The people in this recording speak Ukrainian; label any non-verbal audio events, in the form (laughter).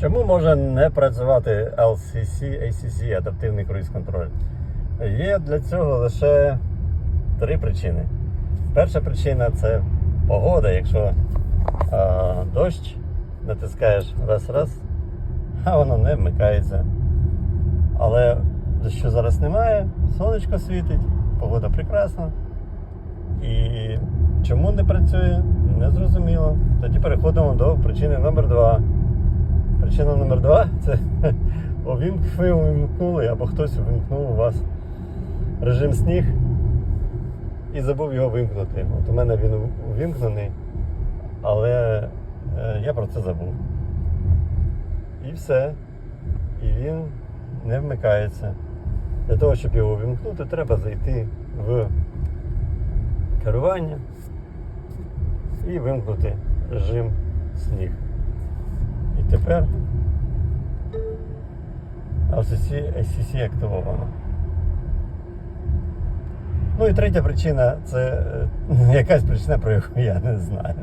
Чому може не працювати LCC, ACC, адаптивний круїз контроль? Є для цього лише три причини. Перша причина це погода. Якщо а, дощ, натискаєш раз-раз, (laughs) а воно не вмикається. Але дощу зараз немає, сонечко світить, погода прекрасна. І чому не працює, не зрозуміло. Тоді переходимо до причини номер два. Причина номер два це (laughs) ви увімкнули або хтось увімкнув у вас режим сніг і забув його вимкнути. От у мене він увімкнений, але е, я про це забув. І все. І він не вмикається. Для того, щоб його увімкнути, треба зайти в керування і вимкнути режим сніг. Тепер LCC ACC активовано. Ну і третя причина це е, якась причина, про яку я не знаю.